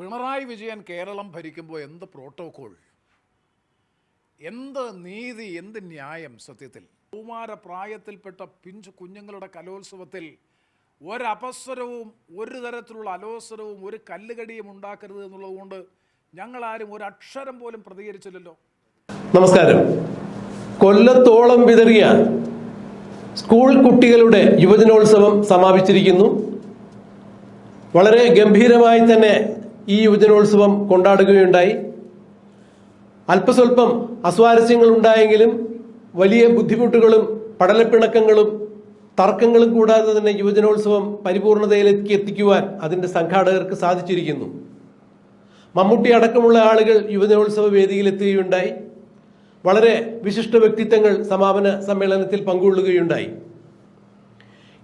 പിണറായി വിജയൻ കേരളം ഭരിക്കുമ്പോൾ എന്ത് പ്രോട്ടോകോൾ എന്ത് നീതി എന്ത് ന്യായം? സത്യത്തിൽ. കൗമാര പ്രായത്തിൽപ്പെട്ട പിഞ്ചു കുഞ്ഞുങ്ങളുടെ കലോത്സവത്തിൽ ഒരപസ്വരവും ഒരു തരത്തിലുള്ള അലോസരവും ഒരു കല്ലുകടിയും ഉണ്ടാക്കരുത് എന്നുള്ളതുകൊണ്ട് ഞങ്ങളാരും ഒരു അക്ഷരം പോലും പ്രതികരിച്ചില്ലല്ലോ. നമസ്കാരം. കൊല്ലത്തോളം വിതറിയ സ്കൂൾ കുട്ടികളുടെ യുവജനോത്സവം സമാപിച്ചിരിക്കുന്നു. വളരെ ഗംഭീരമായി തന്നെ ഈ യുവജനോത്സവം കൊണ്ടാടുകയുണ്ടായി. അല്പസ്വല്പം അസ്വാരസ്യങ്ങൾ ഉണ്ടായെങ്കിലും വലിയ ബുദ്ധിമുട്ടുകളും പടലപ്പിണക്കങ്ങളും തർക്കങ്ങളും കൂടാതെ തന്നെ യുവജനോത്സവം പരിപൂർണതയിലേക്ക് എത്തിക്കുവാൻ അതിന്റെ സംഘാടകർക്ക് സാധിച്ചിരിക്കുന്നു. മമ്മൂട്ടി അടക്കമുള്ള ആളുകൾ യുവജനോത്സവ വേദിയിൽ എത്തുകയുണ്ടായി വളരെ വിശിഷ്ട വ്യക്തിത്വങ്ങൾ സമാപന സമ്മേളനത്തിൽ പങ്കുകൊള്ളുകയുണ്ടായി.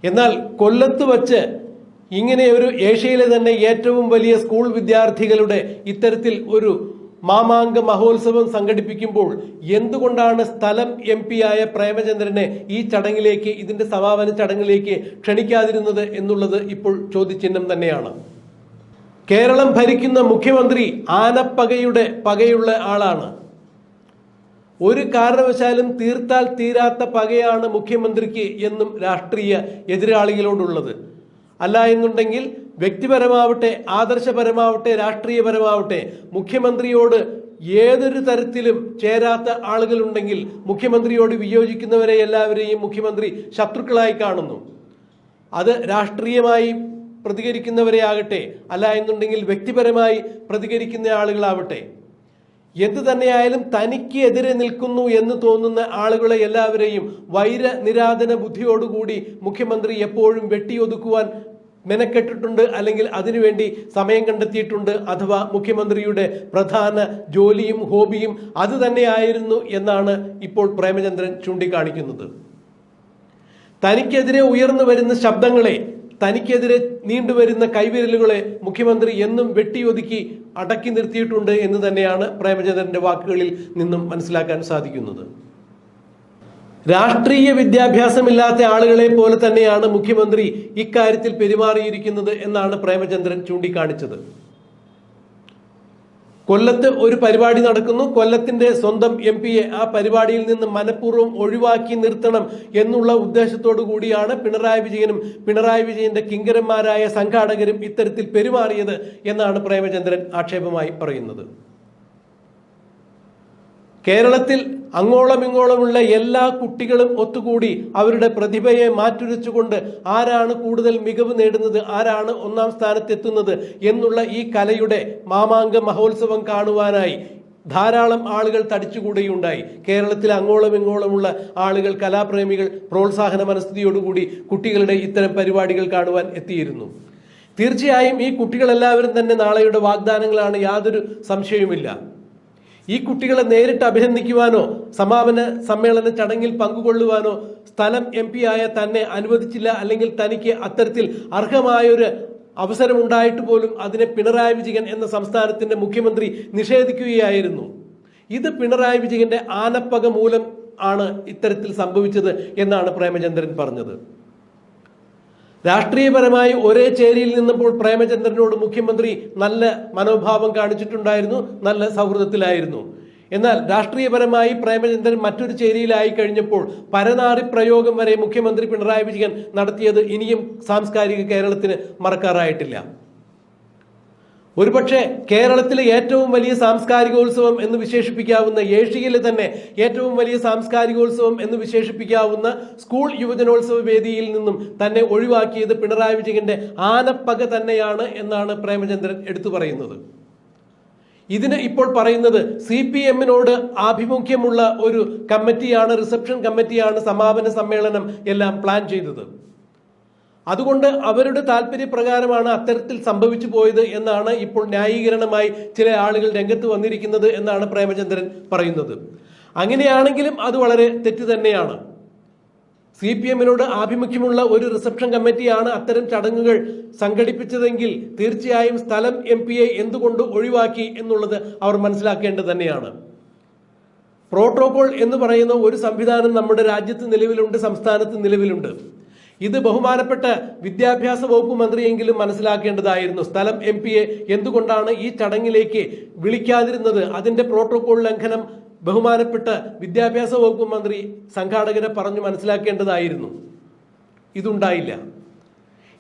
എന്നാൽ കൊല്ലത്ത് വച്ച് ഇങ്ങനെ ഒരു ഏഷ്യയിലെ തന്നെ ഏറ്റവും വലിയ സ്കൂൾ വിദ്യാർത്ഥികളുടെ ഇത്തരത്തിൽ ഒരു മാമാങ്ക മഹോത്സവം സംഘടിപ്പിക്കുമ്പോൾ എന്തുകൊണ്ടാണ് സ്ഥലം എം ആയ പ്രേമചന്ദ്രനെ ഈ ചടങ്ങിലേക്ക് ഇതിന്റെ സമാപന ചടങ്ങിലേക്ക് ക്ഷണിക്കാതിരുന്നത് എന്നുള്ളത് ഇപ്പോൾ ചോദ്യചിഹ്നം തന്നെയാണ്. കേരളം ഭരിക്കുന്ന മുഖ്യമന്ത്രി ആനപ്പകയുടെ പകയുള്ള ആളാണ്. ഒരു കാരണവശാലും തീർത്താൽ തീരാത്ത പകയാണ് മുഖ്യമന്ത്രിക്ക് എന്നും രാഷ്ട്രീയ എതിരാളികളോടുള്ളത്. അല്ല എന്നുണ്ടെങ്കിൽ വ്യക്തിപരമാവട്ടെ ആദർശപരമാവട്ടെ രാഷ്ട്രീയപരമാവട്ടെ മുഖ്യമന്ത്രിയോട് ഏതൊരു തരത്തിലും ചേരാത്ത ആളുകളുണ്ടെങ്കിൽ മുഖ്യമന്ത്രിയോട് വിയോജിക്കുന്നവരെ എല്ലാവരെയും മുഖ്യമന്ത്രി ശത്രുക്കളായി കാണുന്നു. അത് രാഷ്ട്രീയമായി പ്രതികരിക്കുന്നവരെ ആകട്ടെ അല്ല എന്നുണ്ടെങ്കിൽ വ്യക്തിപരമായി പ്രതികരിക്കുന്ന ആളുകളാവട്ടെ. എന്തു തന്നെയായാലും തനിക്ക് എതിരെ നിൽക്കുന്നു എന്ന് തോന്നുന്ന ആളുകളെ എല്ലാവരെയും വൈര നിരാധന ബുദ്ധിയോടുകൂടി മുഖ്യമന്ത്രി എപ്പോഴും വെട്ടിയൊതുക്കുവാൻ മെനക്കെട്ടിട്ടുണ്ട് അല്ലെങ്കിൽ അതിനുവേണ്ടി സമയം കണ്ടെത്തിയിട്ടുണ്ട് അഥവാ മുഖ്യമന്ത്രിയുടെ പ്രധാന ജോലിയും ഹോബിയും അത് തന്നെയായിരുന്നു എന്നാണ് ഇപ്പോൾ പ്രേമചന്ദ്രൻ ചൂണ്ടിക്കാണിക്കുന്നത്. തനിക്കെതിരെ ഉയർന്നു വരുന്ന ശബ്ദങ്ങളെ തനിക്കെതിരെ നീണ്ടുവരുന്ന കൈവിരലുകളെ മുഖ്യമന്ത്രി എന്നും വെട്ടിയൊതുക്കി അടക്കി നിർത്തിയിട്ടുണ്ട് എന്ന് തന്നെയാണ് പ്രേമചന്ദ്രന്റെ വാക്കുകളിൽ നിന്നും മനസ്സിലാക്കാൻ സാധിക്കുന്നത്. രാഷ്ട്രീയ വിദ്യാഭ്യാസമില്ലാത്ത ആളുകളെ പോലെ തന്നെയാണ് മുഖ്യമന്ത്രി ഇക്കാര്യത്തിൽ പെരുമാറിയിരിക്കുന്നത് എന്നാണ് പ്രേമചന്ദ്രൻ ചൂണ്ടിക്കാണിച്ചത്. കൊല്ലത്ത് ഒരു പരിപാടി നടക്കുന്നു. കൊല്ലത്തിന്റെ സ്വന്തം എം പിയെ ആ പരിപാടിയിൽ നിന്ന് മനഃപൂർവം ഒഴിവാക്കി നിർത്തണം എന്നുള്ള ഉദ്ദേശത്തോടു കൂടിയാണ് പിണറായി വിജയനും പിണറായി വിജയന്റെ കിങ്കരന്മാരായ സംഘാടകരും ഇത്തരത്തിൽ പെരുമാറിയത് എന്നാണ് പ്രേമചന്ദ്രൻ ആക്ഷേപമായി പറയുന്നത്. കേരളത്തിൽ അങ്ങോളം ഇങ്ങോളമുള്ള എല്ലാ കുട്ടികളും ഒത്തുകൂടി അവരുടെ പ്രതിഭയെ മാറ്റുരച്ചുകൊണ്ട് ആരാണ് കൂടുതൽ മികവ് നേടുന്നത് ആരാണ് ഒന്നാം സ്ഥാനത്തെത്തുന്നത് എന്നുള്ള ഈ കലയുടെ മാമാങ്ക മഹോത്സവം കാണുവാനായി ധാരാളം ആളുകൾ തടിച്ചുകൂടുകയുണ്ടായി. കേരളത്തിൽ അങ്ങോളം ഇങ്ങോളമുള്ള ആളുകൾ കലാപ്രേമികൾ പ്രോത്സാഹന മനസ്ഥിതിയോടുകൂടി കുട്ടികളുടെ ഇത്തരം പരിപാടികൾ കാണുവാൻ എത്തിയിരുന്നു. തീർച്ചയായും ഈ കുട്ടികളെല്ലാവരും തന്നെ നാളെയുടെ വാഗ്ദാനങ്ങളാണ് യാതൊരു സംശയവുമില്ല. ഈ കുട്ടികളെ നേരിട്ട് അഭിനന്ദിക്കുവാനോ സമാപന സമ്മേളന ചടങ്ങിൽ പങ്കുകൊള്ളുവാനോ സ്ഥലം എം പി ആയ തന്നെ അനുവദിച്ചില്ല അല്ലെങ്കിൽ തനിക്ക് അത്തരത്തിൽ അർഹമായൊരു അവസരമുണ്ടായിട്ട് പോലും അതിനെ പിണറായി വിജയൻ എന്ന സംസ്ഥാനത്തിന്റെ മുഖ്യമന്ത്രി നിഷേധിക്കുകയായിരുന്നു. ഇത് പിണറായി വിജയന്റെ ആനപ്പക മൂലം ആണ് ഇത്തരത്തിൽ സംഭവിച്ചത് എന്നാണ് പ്രേമചന്ദ്രൻ പറഞ്ഞത്. രാഷ്ട്രീയപരമായി ഒരേ ചേരിയിൽ നിന്നപ്പോൾ പ്രേമചന്ദ്രനോട് മുഖ്യമന്ത്രി നല്ല മനോഭാവം കാണിച്ചിട്ടുണ്ടായിരുന്നു നല്ല സൗഹൃദത്തിലായിരുന്നു. എന്നാൽ രാഷ്ട്രീയപരമായി പ്രേമചന്ദ്രൻ മറ്റൊരു ചേരിയിലായി കഴിഞ്ഞപ്പോൾ പരനാറി പ്രയോഗം വരെ മുഖ്യമന്ത്രി പിണറായി വിജയൻ നടത്തിയത് ഇനിയും സാംസ്കാരിക കേരളത്തിന് മറക്കാറായിട്ടില്ല. ഒരുപക്ഷെ കേരളത്തിലെ ഏറ്റവും വലിയ സാംസ്കാരികോത്സവം എന്ന് വിശേഷിപ്പിക്കാവുന്ന ഏഷ്യയിലെ തന്നെ ഏറ്റവും വലിയ സാംസ്കാരികോത്സവം എന്ന് വിശേഷിപ്പിക്കാവുന്ന സ്കൂൾ യുവജനോത്സവ വേദിയിൽ നിന്നും തന്നെ ഒഴിവാക്കിയത് പിണറായി വിജയന്റെ ആനപ്പക തന്നെയാണ് എന്നാണ് പ്രേമചന്ദ്രൻ എടുത്തു പറയുന്നത്. ഇതിന് ഇപ്പോൾ പറയുന്നത് സി പി എമ്മിനോട് ആഭിമുഖ്യമുള്ള ഒരു കമ്മിറ്റിയാണ് റിസപ്ഷൻ കമ്മിറ്റിയാണ് സമാപന സമ്മേളനം എല്ലാം പ്ലാൻ ചെയ്തത്. അതുകൊണ്ട് അവരുടെ താല്പര്യപ്രകാരമാണ് അത്തരത്തിൽ സംഭവിച്ചു പോയത് എന്നാണ് ഇപ്പോൾ ന്യായീകരണമായി ചില ആളുകൾ രംഗത്ത് വന്നിരിക്കുന്നത് എന്നാണ് പ്രേമചന്ദ്രൻ പറയുന്നത്. അങ്ങനെയാണെങ്കിലും അത് വളരെ തെറ്റ് തന്നെയാണ്. സി പി എമ്മിനോട് ആഭിമുഖ്യമുള്ള ഒരു റിസപ്ഷൻ കമ്മിറ്റിയാണ് അത്തരം ചടങ്ങുകൾ സംഘടിപ്പിച്ചതെങ്കിൽ തീർച്ചയായും സ്ഥലം എം പിയെ എന്തുകൊണ്ട് ഒഴിവാക്കി എന്നുള്ളത് അവർ മനസ്സിലാക്കേണ്ടത് തന്നെയാണ്. പ്രോട്ടോകോൾ എന്ന് പറയുന്ന ഒരു സംവിധാനം നമ്മുടെ രാജ്യത്ത് നിലവിലുണ്ട് സംസ്ഥാനത്ത് നിലവിലുണ്ട്. ഇത് ബഹുമാനപ്പെട്ട വിദ്യാഭ്യാസ വകുപ്പ് മന്ത്രിയെങ്കിലും മനസ്സിലാക്കേണ്ടതായിരുന്നു. സ്ഥലം എം എന്തുകൊണ്ടാണ് ഈ ചടങ്ങിലേക്ക് വിളിക്കാതിരുന്നത്? അതിന്റെ പ്രോട്ടോകോൾ ലംഘനം ബഹുമാനപ്പെട്ട വിദ്യാഭ്യാസ വകുപ്പ് മന്ത്രി സംഘാടകരെ പറഞ്ഞു മനസ്സിലാക്കേണ്ടതായിരുന്നു. ഇതുണ്ടായില്ല.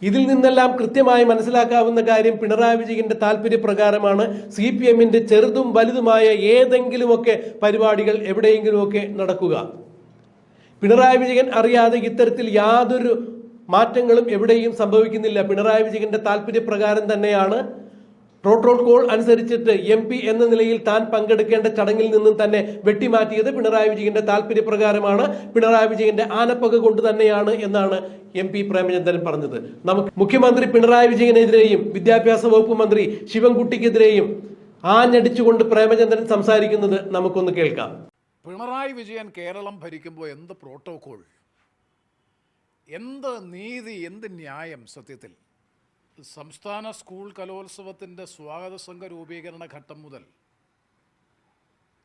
ഇതിൽ നിന്നെല്ലാം കൃത്യമായി മനസ്സിലാക്കാവുന്ന കാര്യം പിണറായി വിജയന്റെ താല്പര്യപ്രകാരമാണ് സി പി എമ്മിന്റെ ചെറുതും വലുതുമായ ഏതെങ്കിലുമൊക്കെ പരിപാടികൾ എവിടെയെങ്കിലുമൊക്കെ നടക്കുക. പിണറായി വിജയൻ അറിയാതെ ഇത്തരത്തിൽ യാതൊരു മാറ്റങ്ങളും എവിടെയും സംഭവിക്കുന്നില്ല. പിണറായി വിജയന്റെ താല്പര്യപ്രകാരം തന്നെയാണ് പ്രോട്ടോകോൾ അനുസരിച്ചിട്ട് എം പി എന്ന നിലയിൽ താൻ പങ്കെടുക്കേണ്ട ചടങ്ങിൽ നിന്നും തന്നെ വെട്ടിമാറ്റിയത് പിണറായി വിജയന്റെ താല്പര്യപ്രകാരമാണ് പിണറായി വിജയന്റെ ആനപ്പക കൊണ്ട് തന്നെയാണ് എന്നാണ് എം പി പ്രേമചന്ദ്രൻ പറഞ്ഞത്. നമുക്ക് മുഖ്യമന്ത്രി പിണറായി വിജയനെതിരെയും വിദ്യാഭ്യാസ വകുപ്പ് മന്ത്രി ശിവൻകുട്ടിക്കെതിരെയും ആഞ്ഞടിച്ചുകൊണ്ട് പ്രേമചന്ദ്രൻ സംസാരിക്കുന്നത് നമുക്കൊന്ന് കേൾക്കാം. പിണറായി വിജയൻ കേരളം ഭരിക്കുമ്പോൾ എന്ത് പ്രോട്ടോകോൾ എന്ത് നീതി എന്ത് ന്യായം? സത്യത്തിൽ. സംസ്ഥാന സ്കൂൾ കലോത്സവത്തിന്റെ സ്വാഗത സംഘ രൂപീകരണ ഘട്ടം മുതൽ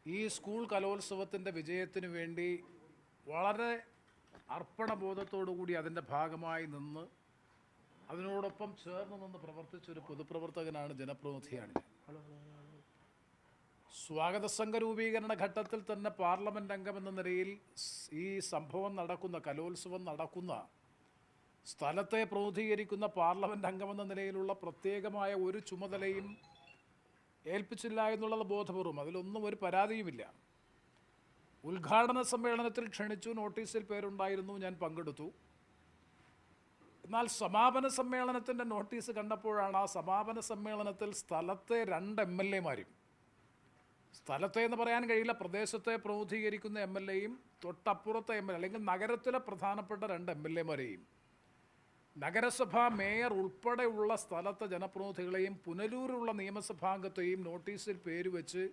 ഈ സ്കൂൾ കലോത്സവത്തിന്റെ വിജയത്തിനു വേണ്ടി വളരെ അർപ്പണബോധത്തോടുകൂടി അതിന്റെ ഭാഗമായി നിന്ന് അതിനോടൊപ്പം ചേർന്ന് നിന്ന് പ്രവർത്തിച്ചൊരു പൊതുപ്രവർത്തകനാണ് ജനപ്രതിനിധിയാണ് സ്വാഗത സംഘ രൂപീകരണ ഘട്ടത്തിൽ തന്നെ പാർലമെന്റ് അംഗമെന്ന നിലയിൽ ഈ സംഭവം നടക്കുന്ന കലോത്സവം നടക്കുന്ന സ്ഥലത്തെ പ്രതിനിധീകരിക്കുന്ന പാർലമെന്റ് അംഗമെന്ന നിലയിലുള്ള പ്രത്യേകമായ ഒരു ചുമതലയും ഏൽപ്പിച്ചില്ല എന്നുള്ളത് ബോധപൂർവം. അതിലൊന്നും ഒരു പരാതിയുമില്ല. ഉദ്ഘാടന സമ്മേളനത്തിൽ ക്ഷണിച്ചു നോട്ടീസിൽ പേരുണ്ടായിരുന്നു ഞാൻ പങ്കെടുത്തു. എന്നാൽ സമാപന സമ്മേളനത്തിന്റെ നോട്ടീസ് കണ്ടപ്പോഴാണ് ആ സമാപന സമ്മേളനത്തിൽ സ്ഥലത്തെ രണ്ട് എം എൽ എമാരും സ്ഥലത്തെ എന്ന് പറയാൻ കഴിയില്ല. പ്രദേശത്തെ പ്രതിനിധീകരിക്കുന്ന എം എൽ എയും തൊട്ടപ്പുറത്തെ എം എൽ അല്ലെങ്കിൽ നഗരത്തിലെ പ്രധാനപ്പെട്ട രണ്ട് എം എൽ എമാരെയും നഗരസഭാ മേയർ ഉൾപ്പെടെയുള്ള സ്ഥലത്തെ ജനപ്രതിനിധികളെയും പുനലൂരുള്ള നിയമസഭാംഗത്തെയും നോട്ടീസിൽ പേര് വെച്ച്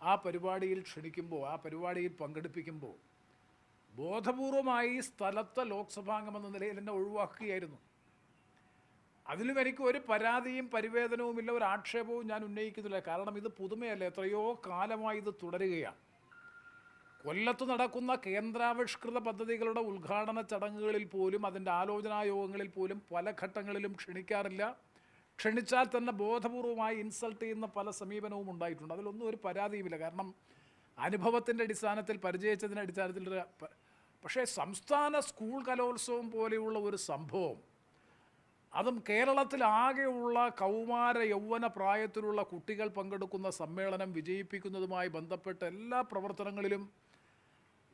ആ പരിപാടിയിൽ ക്ഷണിക്കുമ്പോൾ ആ പരിപാടിയിൽ പങ്കെടുപ്പിക്കുമ്പോൾ ബോധപൂർവമായി സ്ഥലത്തെ ലോക്സഭാംഗമെന്ന നിലയിൽ എന്നെ ഒഴിവാക്കുകയായിരുന്നു. അതിലും എനിക്ക് ഒരു പരാതിയും പരിവേദനവുമില്ല ഒരു ആക്ഷേപവും ഞാൻ ഉന്നയിക്കുന്നില്ല. കാരണം ഇത് പുതുമയല്ല എത്രയോ കാലമായി ഇത് തുടരുകയാണ്. കൊല്ലത്ത് നടക്കുന്ന കേന്ദ്രാവിഷ്കൃത പദ്ധതികളുടെ ഉദ്ഘാടന ചടങ്ങുകളിൽ പോലും അതിന്റെ ആലോചനാ യോഗങ്ങളിൽ പോലും പല ഘട്ടങ്ങളിലും ക്ഷണിക്കാറില്ല. ക്ഷണിച്ചാൽ തന്നെ ബോധപൂർവമായി ഇൻസൾട്ട് ചെയ്യുന്ന പല സമീപനവും ഉണ്ടായിട്ടുണ്ട്. അതിലൊന്നും ഒരു പരാതിയുമില്ല. കാരണം അനുഭവത്തിന്റെ അടിസ്ഥാനത്തിൽ പരിചയിച്ചതിന്റെ അടിസ്ഥാനത്തിൽ പക്ഷേ സംസ്ഥാന സ്കൂൾ കലോത്സവം പോലെയുള്ള ഒരു സംഭവം അതും കേരളത്തിലാകെയുള്ള കൗമാര യൗവന പ്രായത്തിലുള്ള കുട്ടികൾ പങ്കെടുക്കുന്ന സമ്മേളനം വിജയിപ്പിക്കുന്നതുമായി ബന്ധപ്പെട്ട എല്ലാ പ്രവർത്തനങ്ങളിലും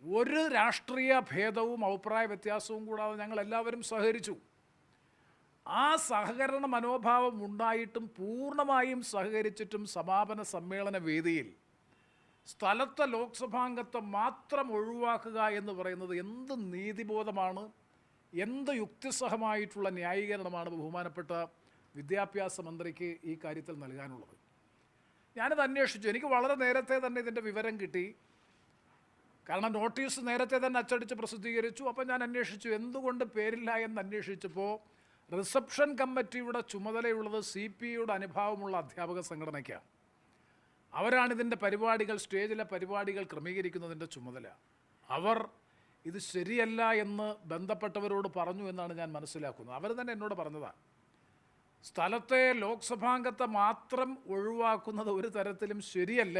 ഒരു രാഷ്ട്രീയ ഭേദവും അഭിപ്രായ വ്യത്യാസവും കൂടാതെ ഞങ്ങൾ എല്ലാവരും സഹകരിച്ചു. ആ സഹകരണ മനോഭാവം ഉണ്ടായിട്ടും പൂർണമായും സഹകരിച്ചിട്ടും സമാപന സമ്മേളന വേദിയിൽ സ്ഥലത്തെ ലോക്സഭാംഗത്വം മാത്രം ഒഴിവാക്കുക എന്ന് പറയുന്നത് എന്ത് നീതിബോധമാണ്? എന്ത് യുക്തിസഹമായിട്ടുള്ള ന്യായീകരണമാണ് ബഹുമാനപ്പെട്ട വിദ്യാഭ്യാസ മന്ത്രിക്ക് ഈ കാര്യത്തിൽ നൽകാനുള്ളത്? ഞാനത് അന്വേഷിച്ചു. എനിക്ക് വളരെ നേരത്തെ തന്നെ ഇതിന്റെ വിവരം കിട്ടി. കാരണം നോട്ടീസ് നേരത്തെ തന്നെ അച്ചടിച്ച് പ്രസിദ്ധീകരിച്ചു. അപ്പോൾ ഞാൻ അന്വേഷിച്ചു. എന്തുകൊണ്ട് പേരില്ല എന്ന് അന്വേഷിച്ചപ്പോൾ റിസപ്ഷൻ കമ്മിറ്റിയുടെ ചുമതലയുള്ളത് സി പി യുടെ അനുഭാവമുള്ള അധ്യാപക സംഘടനയ്ക്കാണ് അവരാണ് ഇതിന്റെ പരിപാടികൾ സ്റ്റേജിലെ പരിപാടികൾ ക്രമീകരിക്കുന്നതിന്റെ ചുമതല. അവർ ഇത് ശരിയല്ല എന്ന് ബന്ധപ്പെട്ടവരോട് പറഞ്ഞു എന്നാണ് ഞാൻ മനസ്സിലാക്കുന്നത്. അവർ തന്നെ എന്നോട് പറഞ്ഞതാണ് സ്ഥലത്തെ ലോക്സഭാംഗത്തെ മാത്രം ഒഴിവാക്കുന്നത് ഒരു തരത്തിലും ശരിയല്ല.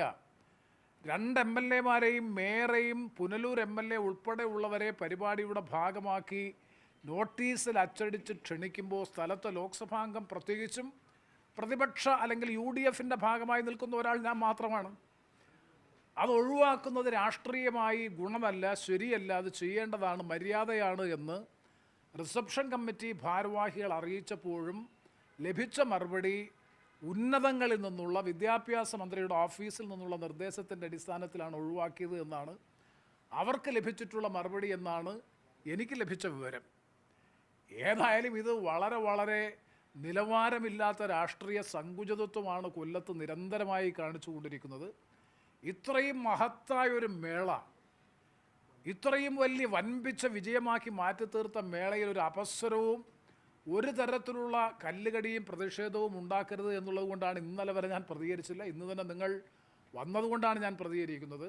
രണ്ട് എം എൽ എമാരെയും മേയറേയും പുനലൂർ എം എൽ എ ഉൾപ്പെടെ ഉള്ളവരെ പരിപാടിയുടെ ഭാഗമാക്കി നോട്ടീസിൽ അച്ചടിച്ച് ക്ഷണിക്കുമ്പോൾ സ്ഥലത്തെ ലോക്സഭാംഗം പ്രത്യേകിച്ചും പ്രതിപക്ഷ അല്ലെങ്കിൽ യു ഡി എഫിന്റെ ഭാഗമായി നിൽക്കുന്ന ഒരാൾ ഞാൻ മാത്രമാണ്. അത് ഒഴിവാക്കുന്നത് രാഷ്ട്രീയമായി ഗുണമല്ല ശരിയല്ല അത് ചെയ്യേണ്ടതാണ് മര്യാദയാണ് എന്ന് റിസപ്ഷൻ കമ്മിറ്റി ഭാരവാഹികൾ അറിയിച്ചപ്പോഴും ലഭിച്ച മറുപടി ഉന്നതങ്ങളിൽ നിന്നുള്ള വിദ്യാഭ്യാസ മന്ത്രിയുടെ ഓഫീസിൽ നിന്നുള്ള നിർദ്ദേശത്തിന്റെ അടിസ്ഥാനത്തിലാണ് ഒഴിവാക്കിയത് എന്നാണ് അവർക്ക് ലഭിച്ചിട്ടുള്ള മറുപടി എന്നാണ് എനിക്ക് ലഭിച്ച വിവരം. ഏതായാലും ഇത് വളരെ വളരെ നിലവാരമില്ലാത്ത രാഷ്ട്രീയ സങ്കുചിതത്വമാണ് കൊല്ലത്ത് നിരന്തരമായി കാണിച്ചുകൊണ്ടിരിക്കുന്നത്. ഇത്രയും മഹത്തായ ഒരു മേള ഇത്രയും വലിയ വൻപിച്ച വിജയമാക്കി മാറ്റി തീർത്ത മേളയിൽ ഒരു അപസ്വരവും ഒരു തരത്തിലുള്ള കല്ലുകടിയും പ്രതിഷേധവും ഉണ്ടാക്കരുത് എന്നുള്ളത് കൊണ്ടാണ് ഇന്നലെ വരെ ഞാൻ പ്രതികരിച്ചില്ല. ഇന്ന് തന്നെ നിങ്ങൾ വന്നതുകൊണ്ടാണ് ഞാൻ പ്രതികരിക്കുന്നത്.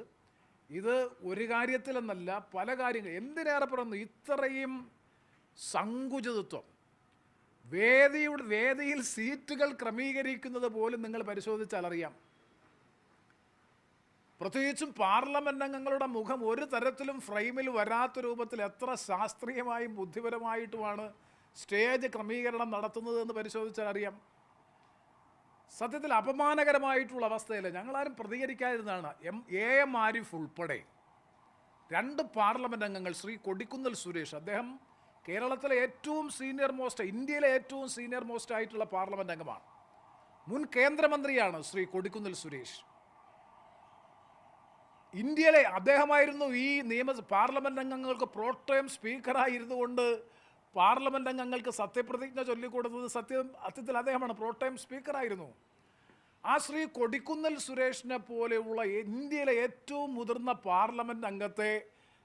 ഇത് ഒരു കാര്യത്തിലെന്നല്ല പല കാര്യങ്ങൾ എന്തിനേറെ പറയുന്നു ഇത്രയും സങ്കുചിതത്വം വേദിയുടെ വേദിയിൽ സീറ്റുകൾ ക്രമീകരിക്കുന്നത് പോലും നിങ്ങൾ പരിശോധിച്ചാൽ അറിയാം. പ്രത്യേകിച്ചും പാർലമെന്റ് അംഗങ്ങളുടെ മുഖം ഒരു തരത്തിലും ഫ്രെയിമിൽ വരാത്ത രൂപത്തിൽ എത്ര ശാസ്ത്രീയമായും ബുദ്ധിപരമായിട്ടുമാണ് സ്റ്റേജ് ക്രമീകരണം നടത്തുന്നത് എന്ന് പരിശോധിച്ചാൽ അറിയാം. സത്യത്തിൽ അപമാനകരമായിട്ടുള്ള അവസ്ഥയല്ല? ഞങ്ങളാരും പ്രതികരിക്കാതിരുന്നതാണ്. എം എ എം ആരിഫ് ഉൾപ്പെടെ രണ്ട് പാർലമെന്റ് അംഗങ്ങൾ ശ്രീ കൊടിക്കുന്നിൽ സുരേഷ് അദ്ദേഹം കേരളത്തിലെ ഏറ്റവും സീനിയർ മോസ്റ്റ് ഇന്ത്യയിലെ ഏറ്റവും സീനിയർ മോസ്റ്റ് ആയിട്ടുള്ള പാർലമെന്റ് അംഗമാണ്. മുൻ കേന്ദ്രമന്ത്രിയാണ് ശ്രീ കൊടിക്കുന്നിൽ സുരേഷ്. ഇന്ത്യയിലെ അദ്ദേഹമായിരുന്നു ഈ നിയമ പാർലമെന്റ് അംഗങ്ങൾക്ക് പ്രോട്ടോയം സ്പീക്കറായിരുന്നു കൊണ്ട് പാർലമെന്റ് അംഗങ്ങൾക്ക് സത്യപ്രതിജ്ഞ ചൊല്ലിക്കൊടുത്തത് സത്യം സത്യത്തിൽ അദ്ദേഹമാണ് പ്രോട്ടോയം സ്പീക്കറായിരുന്നു. ആ ശ്രീ കൊടിക്കുന്നൽ സുരേഷിനെ പോലെയുള്ള ഇന്ത്യയിലെ ഏറ്റവും മുതിർന്ന പാർലമെന്റ് അംഗത്തെ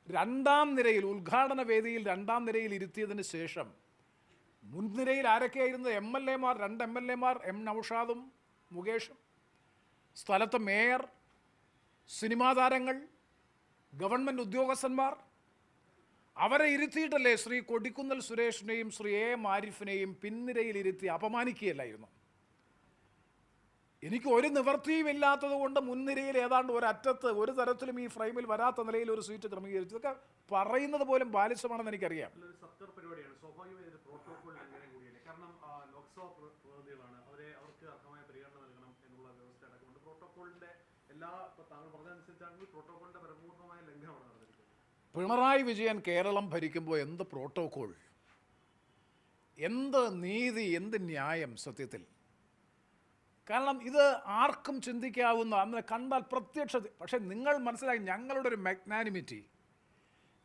രണ്ടാം നിരയിൽ ഉദ്ഘാടന വേദിയിൽ രണ്ടാം നിരയിൽ ഇരുത്തിയതിന് ശേഷം മുൻനിരയിൽ ആരൊക്കെയായിരുന്നു? എം എൽ എമാർ രണ്ട് എം എൽ എമാർ എം നൌഷാദും മുകേഷും. സ്ഥലത്തെ മേയർ സിനിമാ താരങ്ങൾ ഗവൺമെന്റ് ഉദ്യോഗസ്ഥന്മാർ. അവരെ ഇരുത്തിയിട്ടല്ലേ ശ്രീ കൊടിക്കുന്നൽ സുരേഷിനെയും ശ്രീ എ മാരിഫിനെയും പിന്നിരയിൽ ഇരുത്തി അപമാനിക്കുകയല്ലായിരുന്നു? എനിക്ക് ഒരു നിവൃത്തിയും ഇല്ലാത്തത് കൊണ്ട് മുൻനിരയിൽ ഏതാണ്ട് ഒരറ്റത്ത് ഒരു തരത്തിലും ഈ ഫ്രെയിമിൽ വരാത്ത നിലയിൽ ഒരു സീറ്റ് ക്രമീകരിച്ചു. ഇതൊക്കെ പറയുന്നത് പോലും ബാലിശമാണെന്ന് എനിക്കറിയാം ഒരു സർക്കാർ പരിപാടിയാണ് സ്വാഭാവികമായി ഒരു പ്രോട്ടോകോൾ ലംഘനം കൂടിയല്ലേ കാരണം ആ, ലോക്സഭാ പ്ര- പ്രതിനിധികളാണ് അവരെ അവർക്ക് അർഹമായ പരിഗണന നൽകണം എന്നുള്ള വ്യവസ്ഥ അടക്കമുണ്ട് പ്രോട്ടോകോളിന്റെ എല്ലാ താങ്കൾ പറഞ്ഞതനുസരിച്ചാണെങ്കിൽ പ്രോട്ടോകോളിന്റെ പരമപൂർണമായ ലംഘനമാണ് പിണറായി വിജയൻ കേരളം ഭരിക്കുമ്പോൾ എന്ത് പ്രോട്ടോകോൾ? എന്ത് നീതി എന്ത് ന്യായം സത്യത്തിൽ? കാരണം ഇത് ആർക്കും ചിന്തിക്കാവുന്ന അന്ന് കണ്ടാൽ പ്രത്യക്ഷ പക്ഷേ നിങ്ങൾ മനസ്സിലാക്കി ഞങ്ങളുടെ ഒരു മെഗ്നാനിമിറ്റി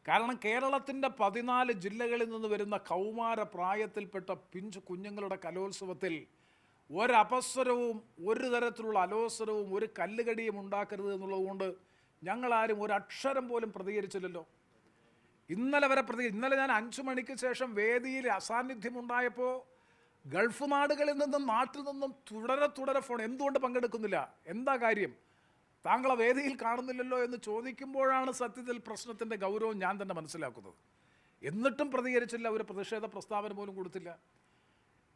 കാരണം കേരളത്തിന്റെ പതിനാല് ജില്ലകളിൽ നിന്ന് വരുന്ന കൗമാര പ്രായത്തിൽപ്പെട്ട പിഞ്ചു കുഞ്ഞുങ്ങളുടെ കലോത്സവത്തിൽ ഒരപസ്വരവും ഒരു തരത്തിലുള്ള അലോസരവും ഒരു കല്ലുകടിയും ഉണ്ടാക്കരുത് എന്നുള്ളതുകൊണ്ട് ഞങ്ങളാരും ഒരു അക്ഷരം പോലും പ്രതികരിച്ചില്ലല്ലോ. ഇന്നലെ വരെ പ്രതി ഇന്നലെ ഞാൻ അഞ്ചു മണിക്ക് ശേഷം വേദിയിൽ അസാന്നിധ്യമുണ്ടായപ്പോൾ ഗൾഫ് നാടുകളിൽ നിന്നും നാട്ടിൽ നിന്നും തുടരെ തുടരെ ഫോൺ എന്തുകൊണ്ട് പങ്കെടുക്കുന്നില്ല? എന്താ കാര്യം? താങ്കളെ വേദിയിൽ കാണുന്നില്ലല്ലോ എന്ന് ചോദിക്കുമ്പോഴാണ് സത്യത്തിൽ പ്രശ്നത്തിന്റെ ഗൗരവം ഞാൻ തന്നെ മനസ്സിലാക്കുന്നത്. എന്നിട്ടും പ്രതികരിച്ചില്ല ഒരു പ്രതിഷേധ പ്രസ്താവന പോലും കൊടുത്തില്ല.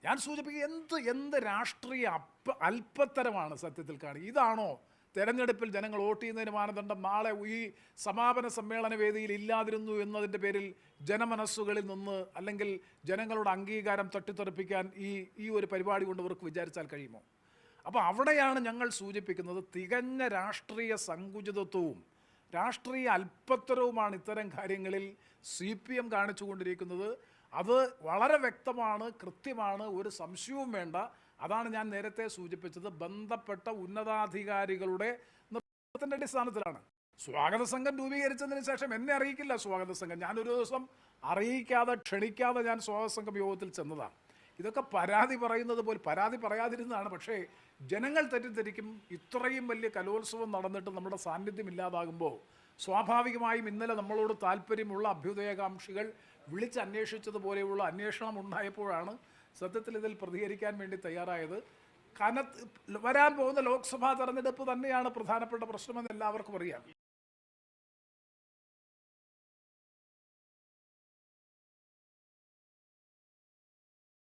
ഞാൻ സൂചിപ്പിക്കുക എന്ത് എന്ത് രാഷ്ട്രീയ അപ്പ അല്പത്തരമാണ് സത്യത്തിൽ കാണുക ഇതാണോ തെരഞ്ഞെടുപ്പിൽ ജനങ്ങൾ വോട്ട് ചെയ്യുന്നതിന് മാനദണ്ഡം? നാളെ ഈ സമാപന സമ്മേളന വേദിയിൽ ഇല്ലാതിരുന്നു എന്നതിന്റെ പേരിൽ ജനമനസ്സുകളിൽ നിന്ന് അല്ലെങ്കിൽ ജനങ്ങളുടെ അംഗീകാരം തട്ടിത്തെറിപ്പിക്കാൻ ഈ ഈ ഒരു പരിപാടി കൊണ്ട് ഇവർക്ക് വിചാരിച്ചാൽ കഴിയുമോ? അപ്പോൾ അവിടെയാണ് ഞങ്ങൾ സൂചിപ്പിക്കുന്നത് തികഞ്ഞ രാഷ്ട്രീയ സങ്കുചിതത്വവും രാഷ്ട്രീയ അല്പത്തരവുമാണ് ഇത്തരം കാര്യങ്ങളിൽ സി പി എം കാണിച്ചുകൊണ്ടിരിക്കുന്നത്. അത് വളരെ വ്യക്തമാണ് കൃത്യമാണ് ഒരു സംശയവും വേണ്ട. അതാണ് ഞാൻ നേരത്തെ സൂചിപ്പിച്ചത്. ബന്ധപ്പെട്ട ഉന്നതാധികാരികളുടെ നിർദ്ദേശത്തിന്റെ അടിസ്ഥാനത്തിലാണ്. സ്വാഗത സംഘം രൂപീകരിച്ചതിന് ശേഷം എന്നെ അറിയിക്കില്ല സ്വാഗത സംഘം. ഞാനൊരു ദിവസം അറിയിക്കാതെ ക്ഷണിക്കാതെ ഞാൻ സ്വാഗത സംഘം യോഗത്തിൽ ചെന്നതാണ്. ഇതൊക്കെ പരാതി പറയുന്നത് പോലെ പരാതി പറയാതിരുന്നതാണ്. പക്ഷേ ജനങ്ങൾ തെറ്റിദ്ധരിക്കും. ഇത്രയും വലിയ കലോത്സവം നടന്നിട്ട് നമ്മുടെ സാന്നിധ്യം ഇല്ലാതാകുമ്പോൾ സ്വാഭാവികമായും ഇന്നലെ നമ്മളോട് താല്പര്യമുള്ള അഭ്യുദയകാംക്ഷികൾ വിളിച്ചന്വേഷിച്ചതുപോലെയുള്ള അന്വേഷണം ഉണ്ടായപ്പോഴാണ് സത്യത്തിൽ ഇതിൽ പ്രതികരിക്കാൻ വേണ്ടി തയ്യാറായത്. കനത്ത് വരാൻ പോകുന്ന ലോക്സഭാ തെരഞ്ഞെടുപ്പ് തന്നെയാണ് പ്രധാനപ്പെട്ട പ്രശ്നമെന്ന് എല്ലാവർക്കും അറിയാം.